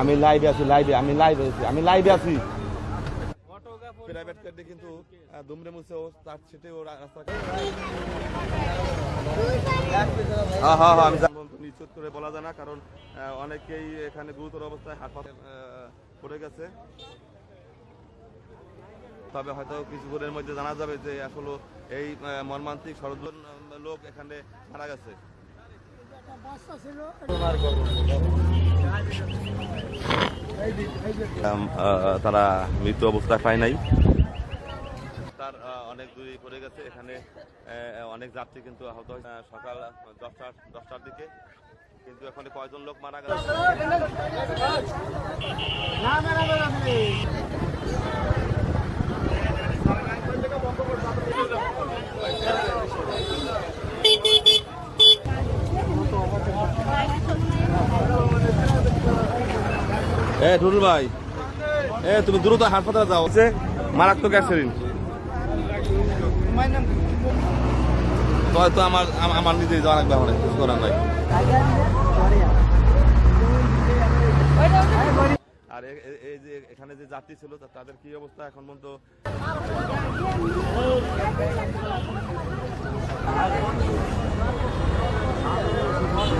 আমি লাইভে আছি লাইভে আমি লাইভে আছি আমি লাইভে আছি। প্রাইভেট কারটি কিন্তু আহ, দুমড়ে মুছেও তার সেটেও রাস্তা হ্যাঁ হ্যাঁ হ্যাঁ আমি নিশ্চিত করে বলা যায় না কারণ অনেকেই এখানে গুরুতর অবস্থায় হাসপাতালে পড়ে গেছে। তবে হয়তো কিছুক্ষণের মধ্যে জানা যাবে যে আসলে এই মর্মান্তিক ষড়যন্ত্র লোক এখানে মারা গেছে। তারা মৃত্যু অবস্থায় পায় নাই। তার অনেক দূরে পড়ে গেছে। এখানে অনেক যাত্রী কিন্তু আহত হয়েছে। সকাল দশটা দশটার দিকে কিন্তু এখানে কয়জন লোক মারা গেছে? এ টুটুল ভাই। এ, তুমি দ্রুত হাসপাতালে যাও। হচ্ছে মারাত্মক অ্যাক্সিডেন্ট তো তো আমার আমার নিজেই যাওয়া লাগবে আমার কিছু করার নাই। আর এই যে এখানে যে যাত্রী ছিল তাদের কি অবস্থা এখন পর্যন্ত?